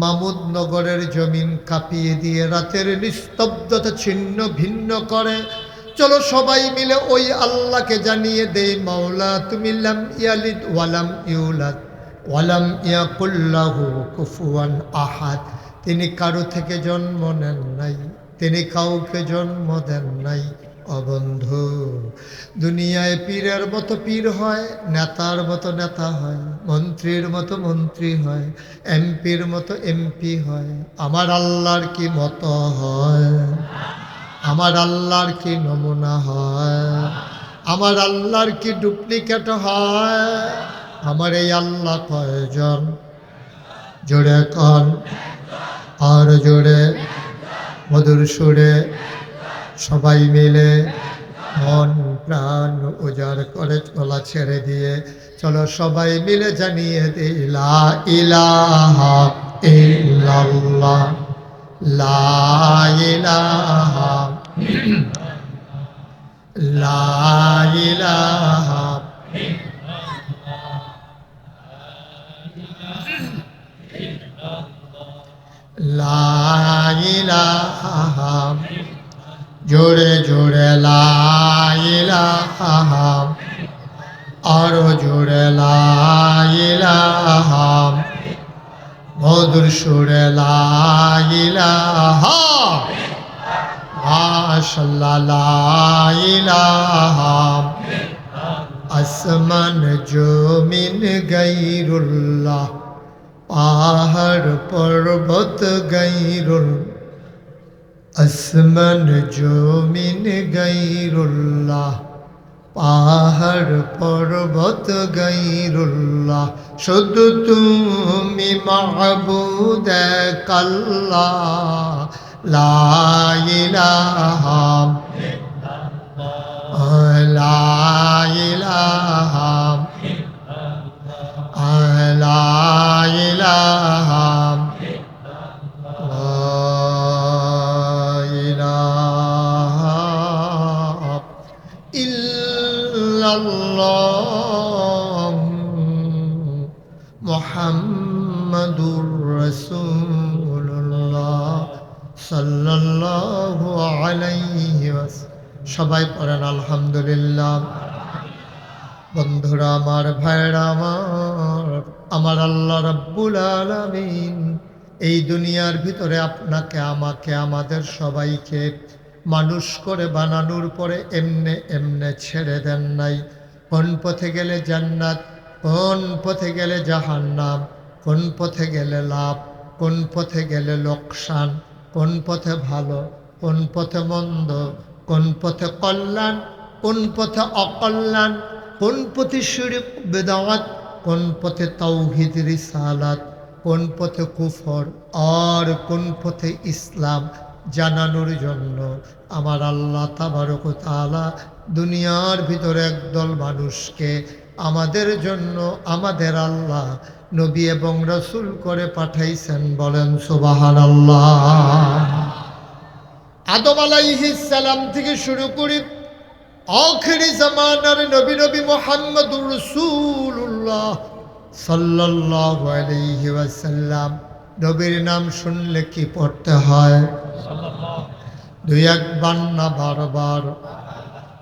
মামুদ নগরের জমিন কাঁপিয়ে দিয়ে রাতের নিস্তব্ধতা ছিন্ন ভিন্ন করে। চলো সবাই মিলে ওই আল্লাহকে জানিয়ে দেই, মাওলা, তুমি লাম ইয়ালিদ ওয়ালাম ইউলাদ। ওয়ালাম ইয়াকুল্লাহু কুফুয়ান আহাদ। তিনি কারও থেকে জন্ম নেন নাই, তিনি কাউকে জন্ম দেন নাই। অবন্ধু। দুনিয়ায় পীরের মতো পীর হয়, নেতার মতো নেতা হয়, মন্ত্রীর মতো মন্ত্রী হয়, এমপির মতো এমপি হয়। আমার আল্লাহর কি মতো হয়? আমার আল্লাহর কি নমুনা হয়? আমার আল্লাহর কি ডুপ্লিকেট হয়? আমার এই আল্লাহ কয়জন? জোরে কন। আর জোরে। মধুর সুরে। সবাই মিলে মন, প্রাণ উজাড় করে চলা ছেড়ে দিয়ে চলো সবাই মিলে জানিয়ে দিলা ইলাহা ইল্লাল্লাহ। লা ইলাহা লা ইলাহা লা জোরে জোরে লাইলাহা আরও জোরে লাইলাহা মধুর সুরে লাইলাহা মাশাল্লাহ লাইলাহা আসমান জমিন গাইরুল্লাহ, পাহাড় পর্বত গাইরুল আসমান জমিন গাইরুল্লাহ পাহাড় পর্বত গাইরুল্লাহ শুধু তুমি মাহবুদ কাল্লা লাইলাহা লাইলাহা লাইলাহা মোহাম্মদুর রসুল্লাহ সাল্লাল্লাহু আলাইহি সবাই পড়েন আলহামদুলিল্লাহ। বন্ধুরা, আমার ভাইরা আমার আমার আল্লাহ রব্বুল আলামিন এই দুনিয়ার ভিতরে আপনাকে, আমাকে, আমাদের সবাইকে মানুষ করে বানানোর পরে এমনে এমনে ছেড়ে দেন নাই। কোন পথে গেলে জান্নাত কোন পথে গেলে জাহান্নাম কোন পথে গেলে লাভ কোন পথে গেলে লোকসান কোন পথে ভালো কোন পথে মন্দ কোন পথে কল্যাণ কোন পথে অকল্যাণ কোন পথে শিরিক বেদাওয়াত কোন পথে তৌহিদ রিসালাত কোন পথে কুফর আর কোন পথে ইসলাম জানানোর জন্য আমার আল্লাহ তাবারক তালা দুনিয়ার ভিতরে একদল মানুষকে আমাদের জন্য আমাদের আল্লাহ নবী এবং রসুল করে পাঠাইছেন বলেন সুবাহান আল্লাহ আদম সালাম থেকে শুরু করি আখেরি জামানার নবী নবী মোহাম্মদুর রসুল্লাহ সাল্লাল্লাহু আলাইহি ওয়াসাল্লাম। নবীর নাম শুনলে কি পড়তে হয়? দুই একবার না বারবার,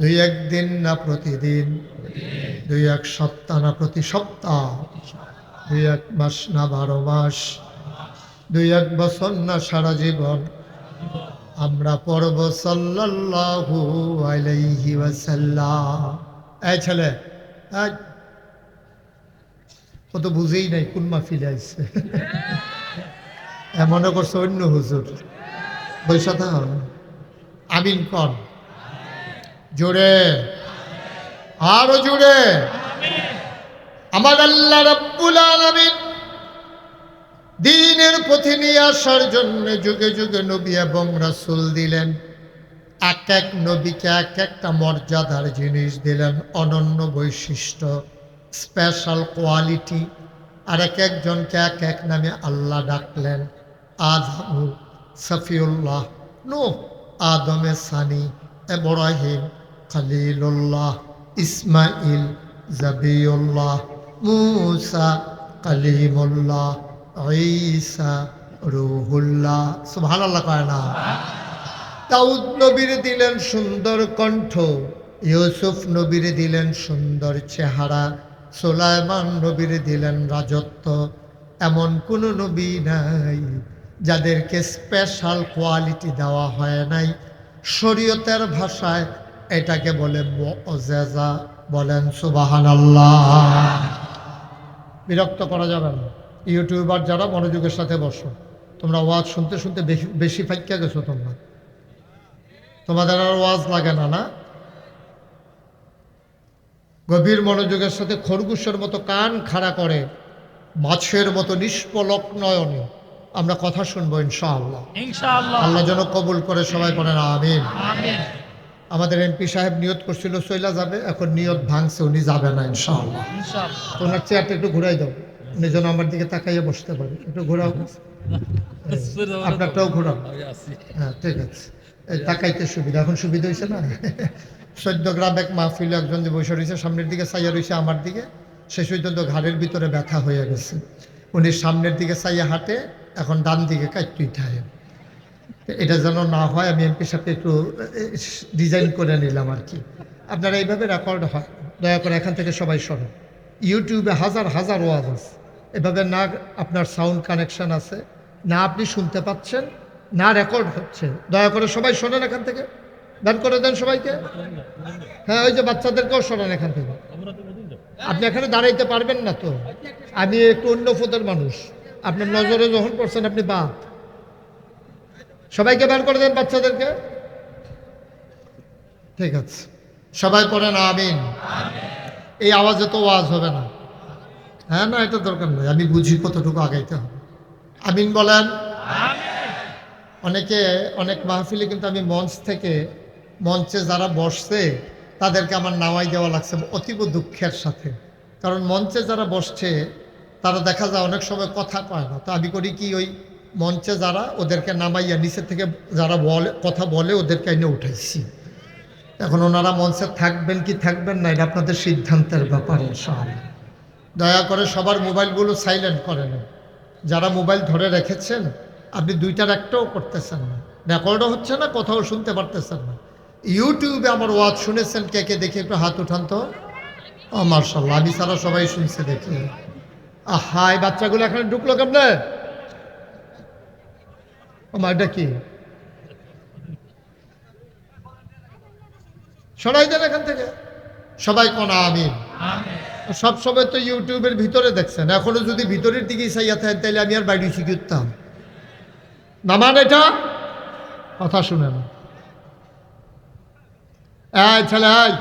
দুই একদিন না প্রতিদিন। দুই এক সপ্তাহ না, প্রতি সপ্তাহ। দুই এক মাস না, বারো মাস। দুই এক বছর না, সারা জীবন। আমরা পড়ব সাল্লাল্লাহু আলাইহি ওয়াসাল্লাম। এই ছেলে ও তো বুঝেই নাই কোন মাহফিলে আইছে। এ মনে করছে অন্য হুজুর। বৈশা আমিন কন। জোরে। আরও জুড়ে। আমার আল্লাহ রাব্বুল আলামিন দিনের পথে নিয়ে আসার জন্য যুগে যুগে নবী এবং রাসূল দিলেন। এক এক নবীকে এক একটা মর্যাদার জিনিস দিলেন, অনন্য বৈশিষ্ট্য স্পেশাল কোয়ালিটি আর এক একজনকে এক এক নামে আল্লাহ ডাকলেন আদম সফিউল্লাহ নো আদমে সানি, এব্রাহিম, খালিলুল্লাহ। ইসমাইল জাবিউল্লাহ, মুসা কালিমুল্লাহ, ঈসা রুহুল্লাহ। সুবহানাল্লাহ কয় না। দাউদ নবীর দিলেন সুন্দর কণ্ঠ, ইউসুফ নবীর দিলেন সুন্দর চেহারা, সোলাইমান নবীর দিলেন রাজত্ব। এমন কোন নবী নাই যাদেরকে স্পেশাল কোয়ালিটি দেওয়া হয় নাই। শরীয়তের ভাষায় এটাকে বলে মজেজা বলেন সুবাহান আল্লাহ বিরক্ত করা যাবে না। ইউটিউবার যারা মনোযোগের সাথে বসো তোমরা ওয়াজ শুনতে শুনতে বেশি বেশি ফাইকা গেছো তোমরা। তোমাদের আর ওয়াজ লাগে না না? গভীর মনোযোগের সাথে খরগোশের মতো কান খাড়া করে মাছের মতো নিষ্পলক নয়নে আমরা কথা শুনব ইনশাআল্লাহ। ইনশাআল্লাহ। আল্লাহ যেন কবুল করে সবাই করেন আমিন। আমিন। আমাদের এমপি সাহেব নিয়ত করছিল সইলা যাবে এখন নিয়ত ভাঙছে উনি যাবে না ইনশাআল্লাহ। ওনার চেয়ারটা একটু ঘুরাই দাও উনি যেন আমার দিকে তাকাইয়ে বসতে পারে। একটু ঘোরাও। আপনারটাও ঘোরাও। হ্যাঁ ঠিক আছে। তাকাইতে সুবিধা এখন সুবিধা হয়েছে না? সদ্য গ্রাম এক মাহফিল একজন যে বসে রয়েছে সামনের দিকে চাইয়া রয়েছে আমার দিকে শেষ পর্যন্ত ঘাড়ের ভিতরে ব্যথা হয়ে গেছে। উনি সামনের দিকে চাইয়া হাঁটে এখন ডান দিকে কাটতুই থাকে এটা যেন না হয়, আমি এমপি সাথে একটু ডিজাইন করে নিলাম আর কি। আপনারা এইভাবে রেকর্ড হয়। দয়া করে এখান থেকে সবাই শোনো। ইউটিউবে হাজার হাজার ওয়াজ আছে এভাবে না আপনার সাউন্ড কানেকশন আছে, না আপনি শুনতে পাচ্ছেন, না রেকর্ড হচ্ছে। দয়া করে সবাই শোনেন এখান থেকে। দান করে দেন সবাইকে। হ্যাঁ ওই যে বাচ্চাদেরকেও শোনেন এখান থেকে। আপনি এখানে দাঁড়াইতে পারবেন না তো। আমি একটু অন্য পদের মানুষ। আপনার নজরে যখন পড়ছেন, আপনি বাপ সবাইকে বের করে দেন বাচ্চাদেরকে? ঠিক আছে। সবাই পড়েন আমিন। এই আওয়াজে তো ওয়াজ হবে না। হ্যাঁ না, এটা দরকার নেই। আমি বুঝি কতটুকু আগাইতে হবে। আমিন বলেন। অনেকে, অনেক মাহফিলে কিন্তু আমি মঞ্চ থেকে, মঞ্চে যারা বসছে, তাদেরকে আমার নামাই দেওয়া লাগছে অতীব দুঃখের সাথে। কারণ মঞ্চে যারা বসছে, তারা দেখা যায় অনেক সময় কথা কয় না। তো আমি করি কি ওই মঞ্চে যারা ওদেরকে নামাইয়া নিচে থেকে যারা বলে, কথা বলে ওদেরকে এনে উঠাইছি। এখন ওনারা মঞ্চে থাকবেন কি থাকবেন না, এটা আপনাদের সিদ্ধান্তের ব্যাপার, ইনশাআল্লাহ। দয়া করে সবার মোবাইলগুলো সাইলেন্ট করে নেন যারা মোবাইল ধরে রেখেছেন, আপনি দুইটার একটাও করতেছেন না। রেকর্ডও হচ্ছে না, কোথাও শুনতে পারতেছেন না। ইউটিউবে আমার ওয়াজ শুনেছেন, কে কে দেখে একটু হাত উঠান তো। ও মার্শাল্লাহ আমি সারা সবাই শুনছে দেখি। আহা, এই বাচ্চাগুলো এখানে ঢুকলো কেমনে? মা এটা কি? সরাই দেন এখান থেকে। সবাই কোনা আমিন? সব সময় তো ইউটিউবের ভিতরে দেখছেন। এখনও যদি ভিতরের দিকে চাইয়া থাকেন তাহলে আমি আর বাইরে শিখে উঠতাম। নামান এটা? কথা শুনে না এই ছেলে এই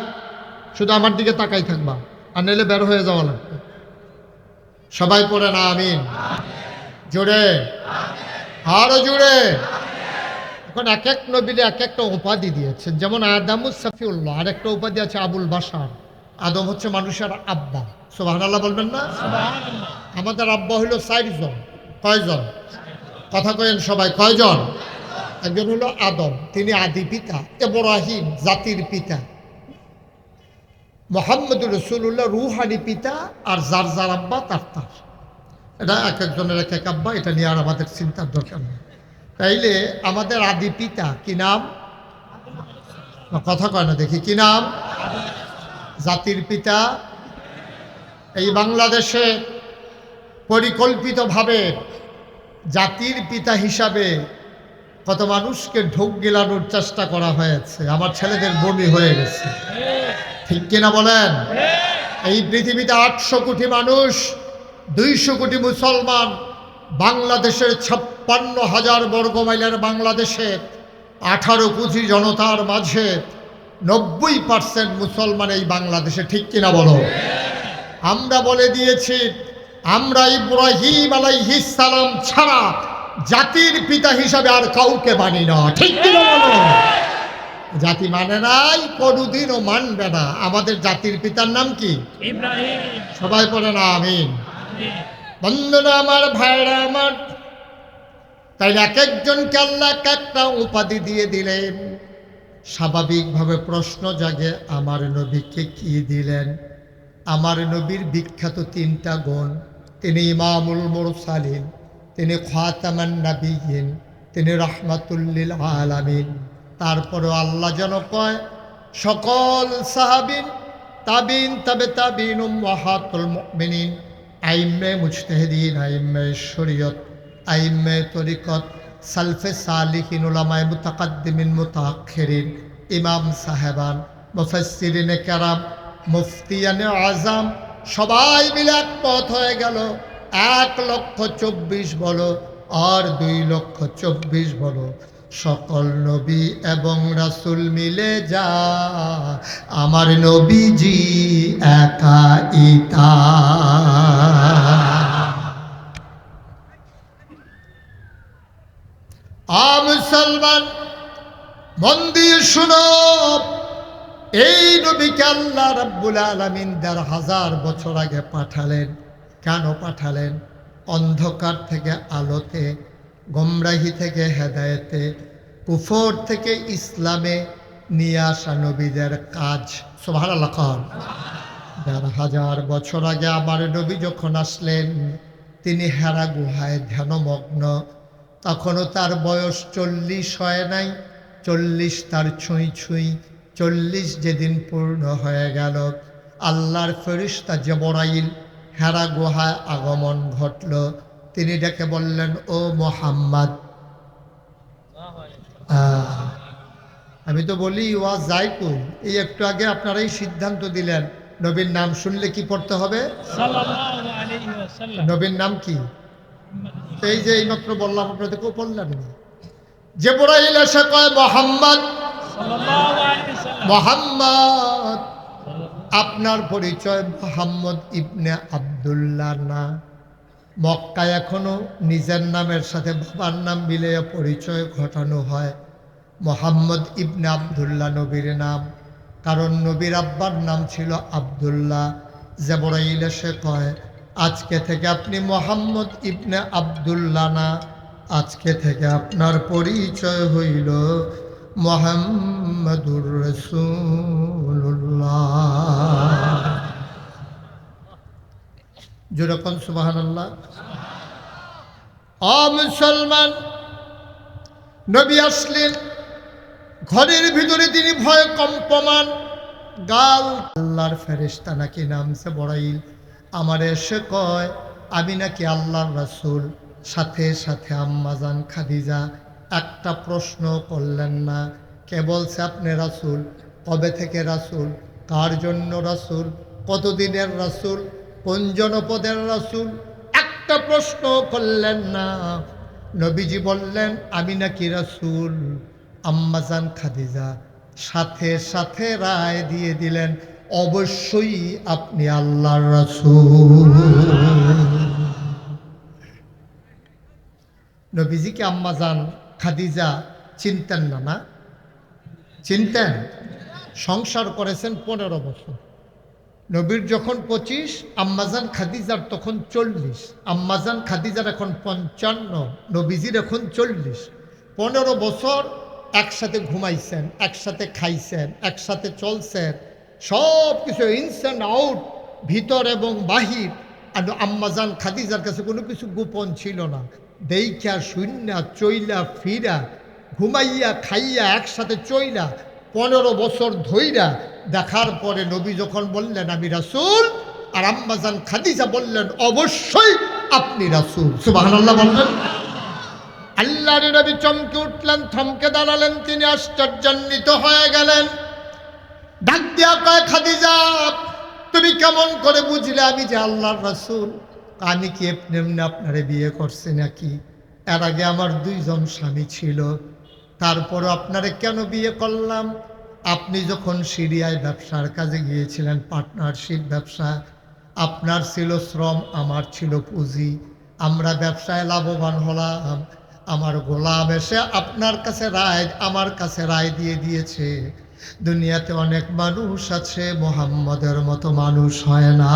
শুধু আমার দিকে তাকাই থাকবা আর নাহলে বের হয়ে যাওয়া লাগবে। সবাই পড়ে না আমিন? জোরে? আরও জোরে এখন এক এক নবীরে এক একটা উপাধি দিয়েছেন। যেমন আদামুস সাফিউল্লাহ আর একটা উপাধি আছে আবুল বাসার আদম হচ্ছে মানুষের আব্বা। সোহান আল্লাহ বলবেন না? আমাদের আব্বা হলো চারজন কয়জন? কথা কয়েন সবাই কয়জন? একজন হলো আদম তিনি আদি পিতা এব্রাহিম জাতির পিতা। মোহাম্মদ রসুল্লাহ রুহানি পিতা আর যার যার আব্বা তার তার। এটা এক একজনের এক এক আব্বা, এটা নিয়ে আর আমাদের চিন্তার দরকার নেই। তাইলে আমাদের আদি পিতা, কি নাম? কথা কয় না, দেখি, কি নাম? জাতির পিতা। এই বাংলাদেশে পরিকল্পিতভাবে জাতির পিতা হিসাবে কত মানুষকে ঢোক গেলানোর চেষ্টা করা হয়েছে। আমার ছেলেদের বমি হয়ে গেছে। ঠিক কিনা বলেন? এই পৃথিবীতে আটশো কোটি মানুষ দুইশো কোটি মুসলমান বাংলাদেশের ছাপ্পান্ন হাজার বর্গ মাইলের বাংলাদেশে আঠারো কোটি জনতার মাঝে নব্বই পার্সেন্ট মুসলমান এই বাংলাদেশে ঠিক কিনা বলো? আমরা বলে দিয়েছি আমরা ইব্রাহিম সালাম ছাড়া জাতির পিতা হিসাবে আর কাউকে মানি না ঠিক কিনা বলো? জাতি মানে নাই কোনোদিনও মানবে না। আমাদের জাতির পিতার নাম কি? সবাই পড়ে না আমিন। বন্ধুরা আমার ভাইরা আমার তাই এক একজনকে আল্লাহ এক একটা উপাধি দিয়ে দিলেন। স্বাভাবিকভাবে প্রশ্ন জাগে, আমার নবীকে কি দিলেন? আমার নবীর বিখ্যাত তিনটা গুণ। তিনি ইমামুল মুরসালিন, তিনি খাতামান নাবিহীন তিনি রহমাতুল্লিল আলামিন। তারপরে আল্লাহ যেন কয়, সকল সাহাবিন, তাবিন, তবে তাবিন ওয়াহাতুল মুমিনিন। আইম্মে মুজতাহিদিন আইম্মে শরীয়ত আইম্মে তরিকত, সালফে সালিহিন উলামায়ে মুতাকাদ্দিমিন মুতাআখিরিন ইমাম সাহেবান, মুফাসসিরিনে কেরাম, মুফতিয়ানে আজম, সবাই মিলে একমত হয়ে গেল, এক লক্ষ চব্বিশ বলো আর দুই লক্ষ চব্বিশ বলো। সকল নবী এবং রাসুল মিলে যা, আমার নবীজি একা ইতা। আ মুসলমান মন দিয়ে শুনো, এই নবীকে আল্লাহ রাব্বুল আলামিন দেড় হাজার বছর আগে পাঠালেন। কেন পাঠালেন? অন্ধকার থেকে আলোতে গোমরাহি থেকে হেদায়েতে, কুফর থেকে ইসলামে নিয়ে আসা নবীদের কাজ। সোভার খান দেড় হাজার বছর আগে আমার নবী যখন আসলেন, তিনি হেরা গুহায় ধ্যানমগ্ন। তখনও তার বয়স চল্লিশ হয় নাই। চল্লিশ তার ছুঁই ছুঁই, চল্লিশ যেদিন পূর্ণ হয়ে গেল। আল্লাহর ফেরিস্তা জবরাইল হেরা গুহায় আগমন ঘটল। তিনি ডেকে বললেন ও মোহাম্মদ আমি তো বলি ওয়া যাই এই একটু আগে আপনারাই সিদ্ধান্ত দিলেন। নবীর নাম শুনলে কি পড়তে হবে? নবীর নাম কি? এই যে এইমাত্র বললাম আপনাদের কেউ বললেন না। যে বড়াইল এসে কয় মোহাম্মদ মোহাম্মদ আপনার পরিচয় মোহাম্মদ ইবনে আবদুল্লাহ না? মক্কায় এখনও নিজের নামের সাথে বাবার নাম মিলে পরিচয় ঘটানো হয়। মোহাম্মদ ইবনে আবদুল্লাহ নবীর নাম। কারণ নবীর আব্বার নাম ছিল আবদুল্লাহ। জেবরাইল এসে কয়, আজকে থেকে আপনি মোহাম্মদ ইবনে আবদুল্লাহ না, আজকে থেকে আপনার পরিচয় হইল মোহাম্মদুর রসুল্লাহ যেরকম সুবাহান আল্লাহ মুসলমান, নবী আসলেন, ঘরের ভিতরে তিনি ভয় কম্পমান। গাল, আল্লাহর ফেরেস্তা নাকি নামছে বড়াইল। আমার এসে কয়, আমি নাকি আল্লাহর রাসূল। সাথে সাথে আম্মাজান খাদিজা, একটা প্রশ্ন করলেন না। কে বলছে আপনি রাসূল? কবে থেকে রাসূল? কার জন্য রাসূল? কতদিনের রাসূল? কোন জনপদের রাসূল। একটা প্রশ্ন করলেন না। নবীজি বললেন, আমি নাকি রাসূল? আম্মাজান খাদিজা সাথে সাথে রায় দিয়ে দিলেন, অবশ্যই আপনি আল্লাহর রাসূল। নবীজিকে আম্মাজান খাদিজা চিনতেন না না? চিনতেন? সংসার করেছেন পনেরো বছর। নবীর যখন পঁচিশ, আম্মাজান খাদিজার তখন চল্লিশ। আম্মাজান খাদিজার এখন পঞ্চান্ন, নবীজির এখন চল্লিশ। পনেরো বছর একসাথে ঘুমাইছেন, একসাথে খাইছেন, একসাথে চলছেন। সব কিছু ইনস অ্যান্ড আউট ভিতর এবং বাহির। আর আম্মাজান খাদিজার কাছে কোনো কিছু গোপন ছিল না। দেইখা শূন্যা চইলা, ফিরা, ঘুমাইয়া, খাইয়া একসাথে চইলা পনেরো বছর ধইরা দেখার পরে নবী যখন বললেন, আমি রাসূল, আর আম্মাজান খাদিজা বললেন, অবশ্যই আপনি রাসূল। সুবহানাল্লাহ বললেন আল্লাহর নবী চমকে উঠলেন, থমকে দাঁড়ালেন, তিনি আশ্চর্যান্বিত হয়ে গেলেন। ডাক দিয়া কয়, খাদিজা, তুমি কেমন করে বুঝলে আমি যে আল্লাহর রাসূল? আমি কি এমনি এমনি আপনারে বিয়ে করছি নাকি? এর আগে আমার দুইজন স্বামী ছিল, তারপরও আপনারে কেন বিয়ে করলাম? আপনি যখন সিরিয়ায় ব্যবসার কাজে গিয়েছিলেন পার্টনারশিপ ব্যবসা, আপনার ছিল শ্রম, আমার ছিল পুঁজি, আমরা ব্যবসায় লাভবান হলাম, আমার গোলাম এসে আপনার কাছে রায়, আমার কাছে রায় দিয়ে দিয়েছে। দুনিয়াতে অনেক মানুষ আছে, মোহাম্মদের মতো মানুষ হয় না।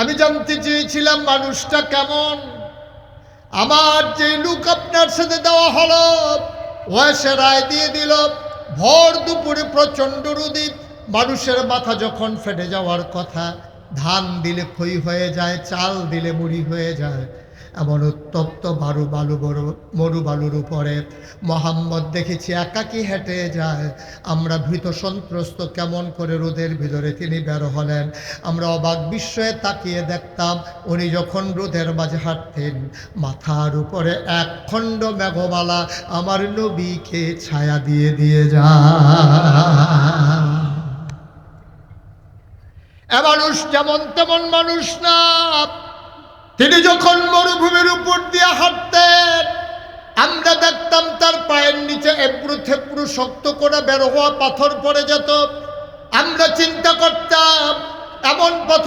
আমি জানতে চেয়েছিলাম মানুষটা কেমন। আমার যে লুক আপনার সাথে দেওয়া হলো ও এসে রায় দিয়ে দিল, ভর দুপুরে প্রচণ্ড রুদি মানুষের মাথা যখন ফেটে যাওয়ার কথা, ধান দিলে খই হয়ে যায়, চাল দিলে মুড়ি হয়ে যায়। এমন উত্তপ্ত বারু বালু বড় মরু বালুর উপরে মোহাম্মদ দেখেছি একাকি হেঁটে যায়। আমরা ভীত সন্ত্রস্ত কেমন করে রোদের ভিতরে তিনি বের হলেন। আমরা অবাক বিস্ময়ে তাকিয়ে দেখতাম উনি যখন রোদের মাঝে হাঁটতেন। মাথার উপরে এক খণ্ড মেঘমালা আমার নবীকে ছায়া দিয়ে দিয়ে যা এ মানুষ যেমন তেমন মানুষ না। তিনি যখন মরুভূমির উপর দিয়ে হাঁটতেন, আমরা দেখতাম তার পায়ের নিচে এপ্রু থেপ্রু শক্ত করে বের হওয়া পাথর পড়ে যেত। আমরা চিন্তা করতাম, এমন পাথর